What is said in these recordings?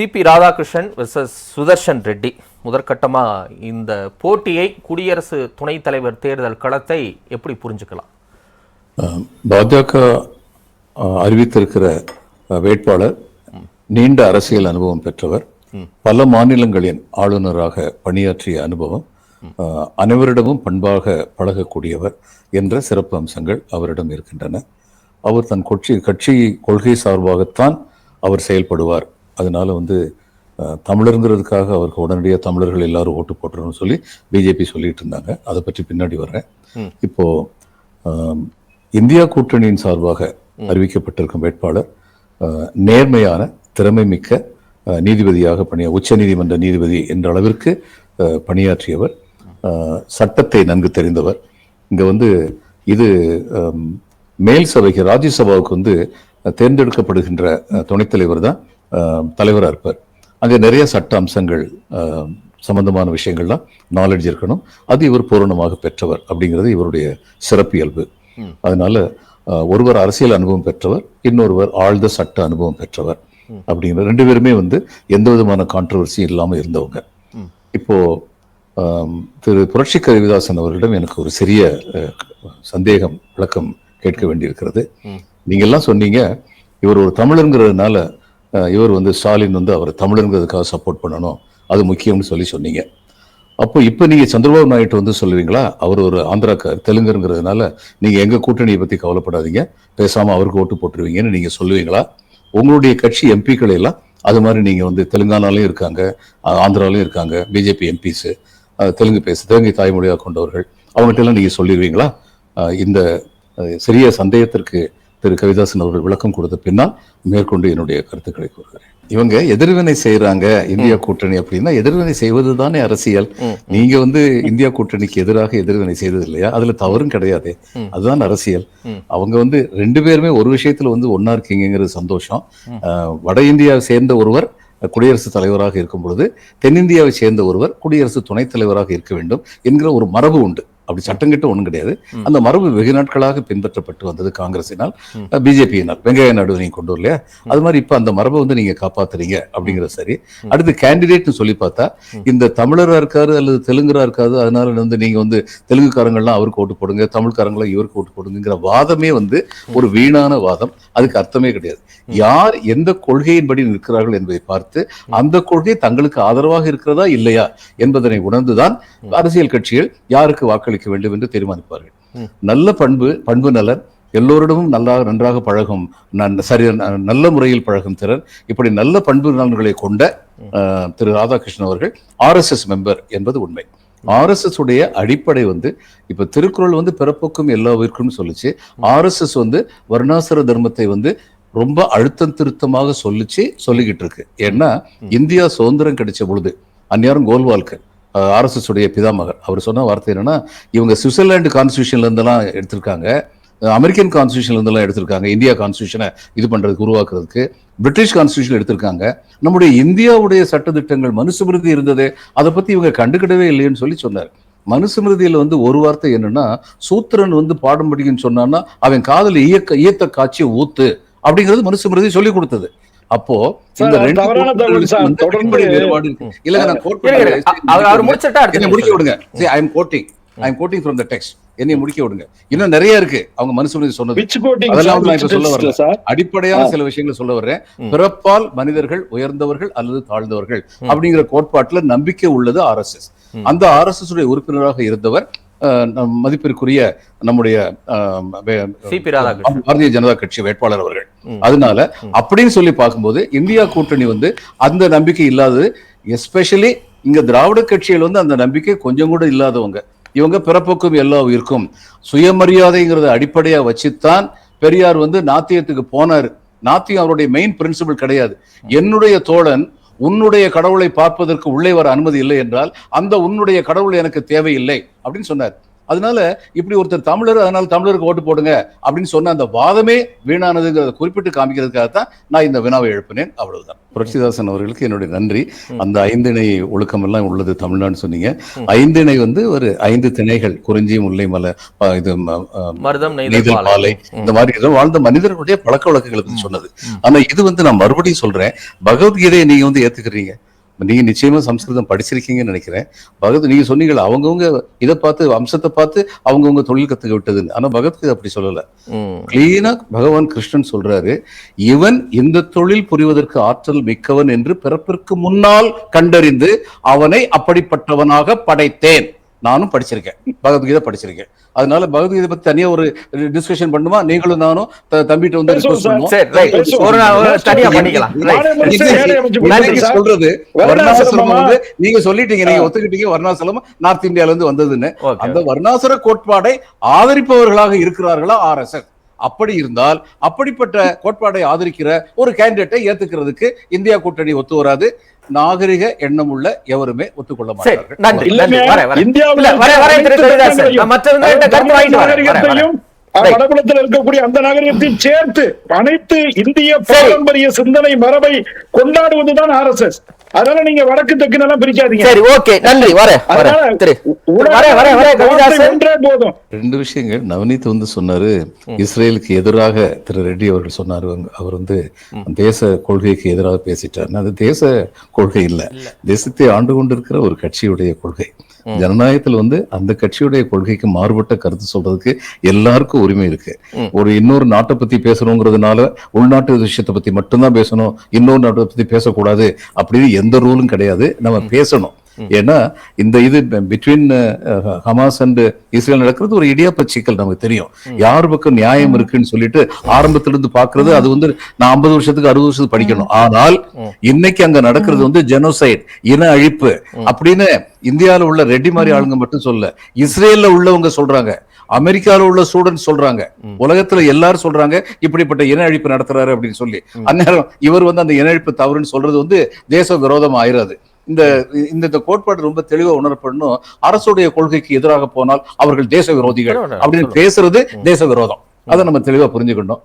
C P Radhakrishnan versus Sudarshan Reddy. முதற்கட்டமாக இந்த போட்டியை குடியரசு துணைத் தலைவர் தேர்தல் களத்தை எப்படி புரிஞ்சுக்கலாம்? பாஜக அறிவித்திருக்கிற வேட்பாளர் நீண்ட அரசியல் அனுபவம் பெற்றவர் பல மாநிலங்களின் ஆளுநராக பணியாற்றிய அனுபவம் அனைவரிடமும் பண்பாக பழகக்கூடியவர் என்ற சிறப்பு அம்சங்கள் அவரிடம் இருக்கின்றன. அவர் தன் கட்சி கட்சி கொள்கை சார்பாகத்தான் அவர் செயல்படுவார். அதனால வந்து தமிழருங்கிறதுக்காக அவருக்கு உடனடியாக தமிழர்கள் எல்லாரும் ஓட்டு போட்டுருன்னு சொல்லி பிஜேபி சொல்லிட்டு இருந்தாங்க. அதை பற்றி பின்னாடி வர்றேன். இப்போ ஆம், இந்தியா கூட்டணியின் சார்பாக அறிவிக்கப்பட்டிருக்கும் வேட்பாளர் நேர்மையான திறமை மிக்க நீதிபதியாக பணிய உச்ச நீதிமன்ற நீதிபதி என்ற அளவிற்கு பணியாற்றியவர் சட்டத்தை நன்கு தெரிந்தவர். இங்க வந்து இது மேல் சபைக்கு ராஜ்யசபாவுக்கு வந்து தேர்ந்தெடுக்கப்படுகின்ற அஹ், துணைத் தலைவர் தான் தலைவராக இருப்பார். அங்கே நிறைய சட்ட அம்சங்கள் சம்பந்தமான விஷயங்கள்லாம் நாலேஜ் இருக்கணும். அது இவர் பூரணமாக பெற்றவர் அப்படிங்கிறது இவருடைய சிறப்பியல்பு அதனால ஒருவர் அரசியல் அனுபவம் பெற்றவர் இன்னொருவர் ஆழ்ந்த சட்ட அனுபவம் பெற்றவர் அப்படிங்கிற ரெண்டு பேருமே வந்து எந்த விதமான கான்ட்ரவர்சியும் இல்லாமல் இருந்தவங்க. இப்போ திரு புரட்சி கவிதாசன் அவர்களிடம் எனக்கு ஒரு சிறிய சந்தேகம் விளக்கம் கேட்க வேண்டியிருக்கிறது. நீங்க எல்லாம் சொன்னீங்க இவர் ஒரு தமிழருங்கிறதுனால இவர் வந்து ஸ்டாலின் வந்து அவர் தமிழருங்கிறதுக்காக சப்போர்ட் பண்ணணும். அது முக்கியம்னு சொல்லி சொன்னீங்க. அப்போ இப்போ நீங்கள் சந்திரபாபு நாயுடு வந்து சொல்லுவீங்களா? அவர் ஒரு ஆந்திராக்கார் தெலுங்குங்கிறதுனால நீங்கள் எங்கள் கூட்டணியை பற்றி கவலைப்படாதீங்க. பேசாமல் அவருக்கு ஓட்டு போட்டுருவீங்கன்னு நீங்கள் சொல்லுவீங்களா? உங்களுடைய கட்சி எம்பிக்களை எல்லாம் அது மாதிரி நீங்கள் வந்து தெலுங்கானாலையும் இருக்காங்க ஆந்திராலையும் இருக்காங்க பிஜேபி எம்பிஸு தெலுங்கு பேச தெலுங்கை தாய்மொழியாக கொண்டவர்கள் அவங்ககிட்ட எல்லாம் நீங்கள் சொல்லிடுவீங்களா இந்த சிறிய சந்தேகத்திற்கு திரு கவிதாசன் அவர்கள் விளக்கம் கொடுத்த பின்னால் மேற்கொண்டு என்னுடைய கருத்துக்களை கூறுகிறேன். இவங்க எதிர்வினை செய்யறாங்க இந்தியா கூட்டணி அப்படின்னா எதிர்வினை செய்வது தானே அரசியல். நீங்க வந்து இந்தியா கூட்டணிக்கு எதிராக எதிர்வினை செய்தது இல்லையா அதுல தவறும் கிடையாது. அதுதான் அரசியல். அவங்க வந்து ரெண்டு பேருமே ஒரு விஷயத்துல வந்து ஒன்னா இருக்கீங்கிறது சந்தோஷம். வட இந்தியாவை சேர்ந்த ஒருவர் குடியரசுத் தலைவராக இருக்கும் பொழுது தென்னிந்தியாவை சேர்ந்த ஒருவர் குடியரசு துணைத் தலைவராக இருக்க வேண்டும் என்கிற ஒரு மரபு உண்டு. அப்படி சட்டம் கிட்ட ஒண்ணும் கிடையாது. அந்த மரபு வெகு நாட்களாக பின்பற்றப்பட்டு வந்தது காங்கிரசினால் பிஜேபியினால் வெங்கையா நாயுடு நீங்க கொண்டு வரலையா? அது மாதிரி இப்ப அந்த மரபை வந்து நீங்க காப்பாத்துறீங்க அப்படிங்கிறது சரி. அடுத்து கேண்டிடேட்னு சொல்லி பார்த்தா இந்த தமிழரா இருக்காரு அல்லது தெலுங்கரா இருக்காது அதனால வந்து நீங்க வந்து தெலுங்குக்காரங்கள்லாம் அவருக்கு ஓட்டு போடுங்க தமிழ்காரங்களாம் இவருக்கு ஓட்டு போடுங்கிற வாதமே வந்து ஒரு வீணான வாதம். அதுக்கு அர்த்தமே கிடையாது. யார் எந்த கொள்கையின்படி நிற்கிறார்கள் என்பதை பார்த்து அந்த கொள்கை தங்களுக்கு ஆதரவாக இருக்கிறதா இல்லையா என்பதனை உணர்ந்துதான் அரசியல் கட்சிகள் யாருக்கு வாக்களிக்க வேண்டும் என்று தீர்மானிப்பார்கள். நல்ல பண்பு பண்பு நலன் எல்லோரிடமும் நல்லா நன்றாக பழகும் சரி நல்ல முறையில் பழகும் திறன் இப்படி நல்ல பண்பு நலன்களை கொண்ட திரு ராதாகிருஷ்ணன் அவர்கள் ஆர்எஸ்எஸ் மெம்பர் என்பது உண்மை. ஆர்எஸ்எஸ் உடைய அடிப்படை வந்து இப்ப திருக்குறள் வந்து பிறப்புக்கும் எல்லா உயிர்க்கும் சொல்லுச்சு. ஆர்எஸ்எஸ் வந்து வர்ணாசிர தர்மத்தை வந்து ரொம்ப அழுத்தம் திருத்தமாக சொல்லிச்சு சொல்லிக்கிட்டு இருக்கு. ஏன்னா இந்தியா சுதந்திரம் கிடைச்ச பொழுது அந்நியாரும் கோல்வால்கர் ஆர்எஸ்எஸ் உடைய பிதாமகர் அவர் சொன்ன வார்த்தை என்னன்னா இவங்க சுவிட்சர்லாந்து கான்ஸ்டியூஷன்லேருந்தெல்லாம் எடுத்திருக்காங்க. அமெரிக்கன் கான்ஸ்டியூஷன்லேருந்தெல்லாம் எடுத்திருக்காங்க. இந்தியா கான்ஸ்டியூஷனை இது பண்ணுறதுக்கு உருவாக்குறதுக்கு. பிரிட்டிஷ் கான்ஸ்டியூஷன் எடுத்திருக்காங்க. நம்முடைய இந்தியாவுடைய சட்டத்திட்டங்கள் மனுசுமிருதி இருந்தது அதை பற்றி இவங்க கண்டுக்கிடவே இல்லைன்னு சொல்லி சொன்னார். மனுசுமிருதியில வந்து ஒரு வார்த்தை என்னன்னா சூத்திரன் வந்து பாடம் படிக்கன்னு சொன்னான்னா அவன் காதல் இயக்க ஈயத்த காட்சியை ஊத்து அப்படிங்கிறது மனுசுமிருதி சொல்லி கொடுத்தது. அப்போ இந்த ரெண்டு வேறுபாடு இருக்கு. நான். அவர் முடிச்சிட்டா என்னை முடிக்க. விடுங்க. I quoting I am quoting from the text என்னை முடிக்க விடுங்க. இன்னும் நிறைய இருக்கு. அவங்க மனுசுமிருதி சொன்னது. அதெல்லாம் நான் இப்ப சொல்ல வரல. அடிப்படையான சில விஷயங்களை சொல்ல வர்றேன். பிறப்பால் மனிதர்கள் உயர்ந்தவர்கள் அல்லது தாழ்ந்தவர்கள் அப்படிங்கிற கோட்பாட்டுல நம்பிக்கை உள்ளது ஆர்எஸ்எஸ் அந்த ஆர்எஸ்எஸ் உடைய உறுப்பினராக இருந்தவர் மதிப்பிற்குரிய நம்முடைய பாரதிய ஜனதா கட்சி வேட்பாளர் அவர்கள். அதனால அப்படின்னு சொல்லி பார்க்கும்போது இந்தியா கூட்டணி வந்து அந்த நம்பிக்கை இல்லாதது எஸ்பெஷலி இங்க திராவிட கட்சிகள் வந்து அந்த நம்பிக்கை கொஞ்சம் கூட இல்லாதவங்க. இவங்க பிறப்புக்கும் எல்லா உயிருக்கும். சுயமரியாதைங்கிறத அடிப்படையா வச்சுத்தான் பெரியார் வந்து நாத்தியத்துக்கு போனார். நாத்தியம் அவருடைய மெயின் பிரின்சிபல் கிடையாது. என்னுடைய தோழன் உன்னுடைய கடவுளை பார்ப்பதற்கு உள்ளே வர அனுமதி இல்லை என்றால் அந்த உன்னுடைய கடவுள் எனக்கு தேவையில்லை அப்படின்னு சொன்னார். அதனால இப்படி ஒருத்தர் தமிழர் அதனால தமிழருக்கு ஓட்டு போடுங்க அப்படின்னு சொன்ன அந்த வாதமே வீணானதுங்கிறத குறிப்பிட்டு காமிக்கிறதுக்காக தான் நான் இந்த வினாவை எழுப்பினேன். அவ்வளவுதான். புரட்சிதாசன் அவர்களுக்கு என்னுடைய நன்றி. அந்த ஐந்திணை ஒழுக்கம் எல்லாம் உள்ளது தமிழ்நாடு சொன்னீங்க. ஐந்திணை வந்து ஒரு ஐந்து திணைகள் குறிஞ்சி முல்லை மலை இது ம- அஹ் மருதம் நெய்தல் நெய்தல் பாலை. பாலை இந்த மாதிரி வாழ்ந்த மனிதர்களுடைய பழக்க வழக்கங்களை பத்தி சொன்னது. ஆனா இது வந்து நான் மறுபடியும் சொல்றேன். பகவத்கீதையை நீங்க வந்து ஏத்துக்கிறீங்க. நீங்க நிச்சயமா சம்ஸ்கிருதம் படிச்சிருக்கீங்கன்னு நினைக்கிறேன். பகவத் நீங்க சொன்னீங்களா அவங்கவுங்க இதை பார்த்து அம்சத்தை பார்த்து அவங்கவுங்க தொழில் கத்துக்க விட்டதுன்னு. ஆனா பகவத்கீதை அப்படி சொல்லல. ம். கிளீனா பகவான் கிருஷ்ணன் சொல்றாரு இவன் இந்த தொழில் புரிவதற்கு ஆற்றல் மிக்கவன் என்று பிறப்பிற்கு முன்னால் கண்டறிந்து அவனை அப்படிப்பட்டவனாக படைத்தேன். நானும் படிச்சிருக்கேன். பகவத்கீதை படிச்சிருக்கேன். அதனால பகவத்கீதை பத்தி தனியா ஒரு டிஸ்கஷன் பண்ணுமா? நீங்களும் நானும் தம்பிட்ட வந்து பண்ணுவோம். சொல்றது? வர்ணாசிரமமா? வந்து நீங்க சொல்லிட்டீங்க நீங்க ஒத்துக்கிட்டீங்க. வர்ணாசிரமம் நார்த் இந்தியால இருந்து வந்ததுன்னு. அந்த வர்ணாசிர கோட்பாடை ஆதரிப்பவர்களாக இருக்கிறார்களா? ஆர்எஸ்எஸ் அப்படி இருந்தால் அப்படிப்பட்ட கோட்பாடை ஆதரிக்கிற ஒரு கேண்டிடேட்டை ஏத்துக்கிறதுக்கு இந்தியா கூட்டணி ஒத்து வராது. நாகரிக எண்ணம் உள்ள எவருமே ஒத்துக்கொள்ள மாட்டார்கள். வடபுலத்தில் இருக்கக்கூடிய அந்த நாகரிகத்தையும் சேர்த்து அனைத்து இந்திய பாரம்பரிய சிந்தனை மரபை கொண்டாடுவதுதான் ஆர்எஸ்எஸ் அதனால நீங்க வடக்கு தெற்கு எல்லாம் பிரிக்காதீங்க. சரி ஓகே நன்றி வர வர அதனால திரு வர வர வர வார்த்தை கவிதாசன். ஒன்றே போதும். ரெண்டு விஷயங்கள். நவநீத் வந்து சொன்னாரு இஸ்ரேலுக்கு எதிராக திரு ரெட்டி அவர்கள் சொன்னாரு அவர் வந்து தேச கொள்கைக்கு எதிராக பேசிட்டார் அது தேச கொள்கை இல்ல. தேசத்தை ஆண்டு கொண்டிருக்கிற ஒரு கட்சியுடைய கொள்கை. ஜனநாயகத்தில் வந்து அந்த கட்சியுடைய கொள்கைக்கு மாறுபட்ட கருத்து சொல்றதுக்கு எல்லாருக்கும் உரிமை இருக்கு. ஒரு இன்னொரு நாட்டை பத்தி பேசணுங்கிறதுனால உள்நாட்டு விஷயத்தை பத்தி மட்டும்தான் பேசணும். இன்னொரு நாட்டை பத்தி பேசக்கூடாது அப்படின்னு எந்த ரூலும் கிடையாது. நம்ம பேசணும். ஏன்னா இந்த இது பிட்வீன் ஹமாஸ் அண்ட் இஸ்ரேல் நடக்கிறது ஒரு இடியாப்ப சிக்கல் நமக்கு தெரியும். யார் பக்கம் நியாயம் இருக்குன்னு சொல்லிட்டு ஆரம்பத்துல இருந்து பாக்குறது அது வந்து நான் ஐம்பது வருஷத்துக்கு அறுபது வருஷத்துக்கு படிக்கணும். ஆனால் இன்னைக்கு அங்க நடக்கிறது வந்து ஜெனோசைட் இன அழிப்பு அப்படின்னு இந்தியால உள்ள ரெட்டி மாதிரி ஆளுங்க மட்டும் சொல்ல இஸ்ரேல்ல உள்ளவங்க சொல்றாங்க. அமெரிக்கால உள்ள ஸ்டூடெண்ட் சொல்றாங்க. உலகத்துல எல்லாரும் சொல்றாங்க இப்படிப்பட்ட இன அழிப்பு நடத்துறாரு அப்படின்னு சொல்லி. அந்நேரம் இவர் வந்து அந்த இன அழிப்பு தவறுன்னு சொல்றது வந்து தேச விரோதம் ஆயிராது இந்த இந்த கோட்பாடு ரொம்ப தெளிவா உணரப்படணும். அரசுடைய கொள்கைக்கு எதிராக போனால் அவர்கள் தேச விரோதிகள் அப்படின்னு பேசுறது தேச விரோதம் அதை நம்ம தெளிவா புரிஞ்சுக்கணும்.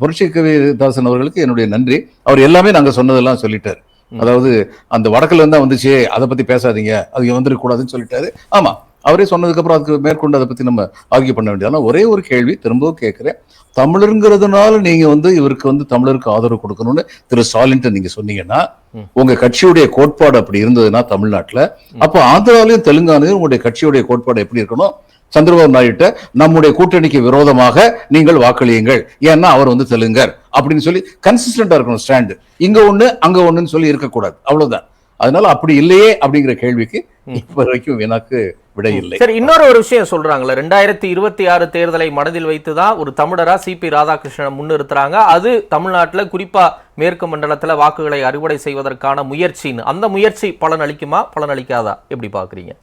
புரட்சி கவிதாசன் அவர்களுக்கு என்னுடைய நன்றி. அவர் எல்லாமே நாங்க சொன்னதெல்லாம் சொல்லிட்டாரு. அதாவது அந்த வடக்குல இருந்தா வந்துச்சு அதை பத்தி பேசாதீங்க அது இங்க வந்துடக் கூடாதுன்னு சொல்லிட்டாரு. ஆமா. அவரே சொன்னதுக்கு அப்புறம் அதுக்கு மேற்கொண்டு அதை பத்தி நம்ம ஆர்கியூ பண்ண வேண்டியது ஆனா ஒரே ஒரு கேள்வி திரும்பவும் கேட்கிறேன். தமிழருங்கிறதுனால நீங்க வந்து இவருக்கு வந்து தமிழருக்கு ஆதரவு கொடுக்கணும்னு திரு ஸ்டாலின்ட்ட நீங்க சொன்னீங்கன்னா உங்க கட்சியுடைய கோட்பாடு அப்படி இருந்ததுன்னா தமிழ்நாட்டுல அப்ப ஆந்திராலையும் தெலுங்கானாலையும் உங்களுடைய கட்சியுடைய கோட்பாடு எப்படி இருக்கணும்? சந்திரபாபு நாயுட்ட நம்முடைய கூட்டணிக்கு விரோதமாக நீங்கள் வாக்களியுங்கள். ஏன்னா அவர் வந்து தெலுங்கர் அப்படின்னு சொல்லி கன்சிஸ்டண்டா இருக்கணும் ஸ்டாண்டு. இங்க ஒண்ணு அங்க ஒண்ணுன்னு சொல்லி இருக்கக்கூடாது. அவ்வளவுதான். அதனால அப்படி இல்லையே அப்படிங்கிற கேள்விக்கு இப்ப வரைக்கும் எனக்கு விடை இல்லை. சரி இன்னொரு ஒரு விஷயம் சொல்றாங்கல்ல. ரெண்டாயிரத்தி இருபத்தி ஆறு தேர்தலை மனதில் வைத்துதான் ஒரு தமிழரா சிபி ராதாகிருஷ்ணன் முன்னிறுத்துறாங்க. அது தமிழ்நாட்டுல குறிப்பா மேற்கு மண்டலத்துல வாக்குகளை அறுவடை செய்வதற்கான முயற்சின்னு. அந்த முயற்சி பலன் அளிக்குமா பலன் அளிக்காதா எப்படி பாக்குறீங்க?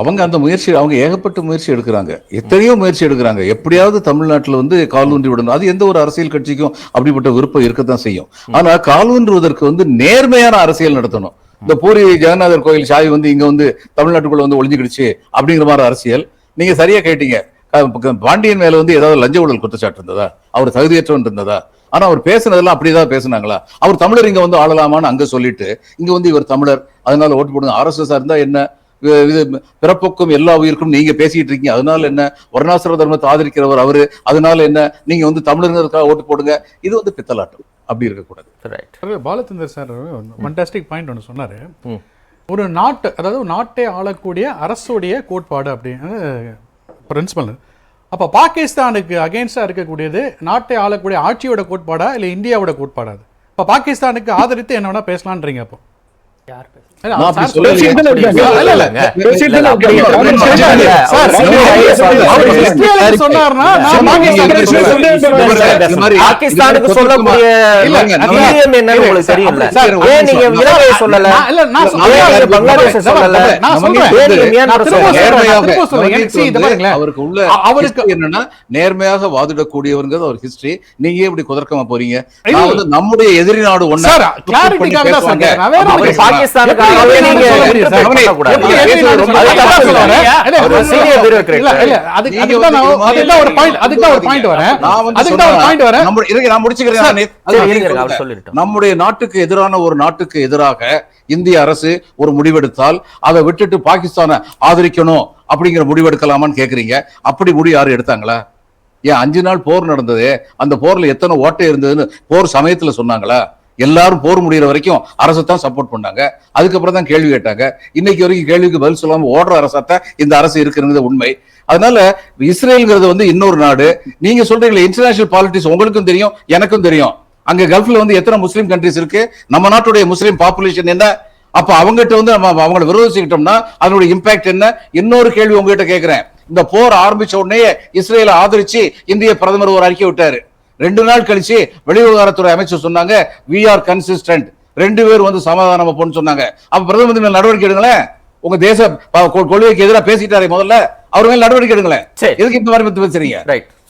அவங்க அந்த முயற்சி அவங்க ஏகப்பட்ட முயற்சி எடுக்கிறாங்க. எத்தனையோ முயற்சி எடுக்கிறாங்க. எப்படியாவது தமிழ்நாட்டில் வந்து கால் விடணும். அது எந்த ஒரு அரசியல் கட்சிக்கும் அப்படிப்பட்ட விருப்பம் இருக்கத்தான் செய்யும். ஆனா காலூன்றுவதற்கு வந்து நேர்மையான அரசியல் நடத்தணும். இந்த பூரி ஜெகநாதர் கோயில் சாவி வந்து இங்க வந்து தமிழ்நாட்டுக்குள்ள வந்து ஒளிஞ்சுக்கிடுச்சு அப்படிங்கிற மாதிரி அரசியல் நீங்க சரியா கேட்டீங்க. பாண்டியன் மேல வந்து ஏதாவது லஞ்ச ஊழல் குற்றச்சாட்டு இருந்ததா? அவர் தகுதியற்றவன் இருந்ததா? ஆனா அவர் பேசுனதெல்லாம் அப்படிதான் பேசுனாங்களா? அவர் தமிழர் இங்க வந்து ஆளலாமான்னு அங்க சொல்லிட்டு இங்க வந்து இவர் தமிழர் அதனால ஓட்டு போடுங்க. ஆர்எஸ்எஸ்ஆ இருந்தா என்ன? இது- பிறப்புக்கும் எல்லா உயிருக்கும் நீங்க பேசிட்டு இருக்கீங்க. அதனால என்ன? வர்ணாசிர தர்மத்தை ஆதரிக்கிறவர் அவரு. அதனால என்ன? நீங்க வந்து தமிழர்களுக்காக ஓட்டு போடுங்க. இது வந்து பித்தலாட்டம். அப்படி இருக்கக்கூடாது. Right Balachander sir fantastic point ஒன்று சொன்னார். ஒரு நாட்டு அதாவது நாட்டை ஆளக்கூடிய அரசுடைய கோட்பாடு அப்படின்னு பிரின்சிபல் அப்போ பாகிஸ்தானுக்கு அகேன்ஸ்டாக இருக்கக்கூடியது நாட்டை ஆளக்கூடிய ஆட்சியோட கோட்பாடா இல்லை இந்தியாவோட கோட்பாடா அது? இப்போ பாகிஸ்தானுக்கு ஆதரித்து என்ன வேணா பேசலான்றீங்க அப்போ. பாகிஸ்தானுக்கு சொல்லக்கூடிய ஒரு ஏன் நீங்க சொல்லல? பங்களாதேஷை சொல்லல. நேர்மையாக. அவருக்கு என்னன்னா வாதிடக்கூடியவருங்கிறது அவர் ஹிஸ்டரி நீங்க இப்படி குதர்க்கமா போறீங்க? இல்ல. நான் வந்து நம்முடைய எதிரி நாடு ஒண்ணா நம்முடைய நாட்டுக்கு எதிரான ஒரு நாட்டுக்கு எதிராக இந்திய அரசு ஒரு முடிவெடுத்தால் அதை விட்டுட்டு பாகிஸ்தானை ஆதரிக்கணும் அப்படிங்கிற முடிவெடுக்கலாமான்னு கேக்குறீங்க. அப்படி முடிவு யாரும் எடுத்தாங்களா? ஏன் அஞ்சு நாள் போர் நடந்தது அந்த போர்ல எத்தனை ஓட்டை இருந்ததுன்னு போர் சமயத்துல சொன்னாங்களா? எல்லாரும் போர் முடிகிற வரைக்கும் அரசை தான் சப்போர்ட் பண்ணாங்க. அதுக்கப்புறம் தான் கேள்வி கேட்டாங்க. இன்னைக்கு வரைக்கும் கேள்விக்கு பதில் சொல்லாமல் ஓடுற அரசாத்தான் இந்த அரசு இருக்குங்கிறது உண்மை. அதனால இஸ்ரேலுங்கிறது வந்து இன்னொரு நாடு. நீங்க சொல்றீங்களே இன்டர்நேஷனல் பாலிட்டிக்ஸ் உங்களுக்கும் தெரியும் எனக்கும் தெரியும். அங்க கல்ஃப்ல வந்து எத்தனை முஸ்லீம் கண்ட்ரிஸ் இருக்கு? நம்ம நாட்டுடைய முஸ்லீம் பாப்புலேஷன் என்ன? அப்ப அவங்ககிட்ட வந்து நம்ம அவங்கள விரோதிச்சுக்கிட்டோம்னா அதனுடைய இம்பாக்ட் என்ன? இன்னொரு கேள்வி உங்ககிட்ட கேட்கிறேன் இந்த போர் ஆரம்பிச்ச உடனே இஸ்ரேலை ஆதரிச்சு இந்திய பிரதமர் ஒரு அறிக்கை விட்டாரு. ரெண்டு நாள் கழிச்சு வெளிவிவகாரத்துறை அமைச்சர் சொன்னாங்க வி ஆர் கன்சிஸ்டன்ட் ரெண்டு பேரும் வந்து சமாதானம் போன்னு சொன்னாங்க. அப்ப பிரதமர் மந்திரி நடவடிக்கை எடுங்களேன். உங்க தேச கொள்கைக்கு எதிராக பேசிட்டாரே முதல்ல. அவர் மேல நடவடிக்கை எடுங்களேன். சரி. எதுக்கு இந்த மாதிரி பேசுறீங்க? ரைட்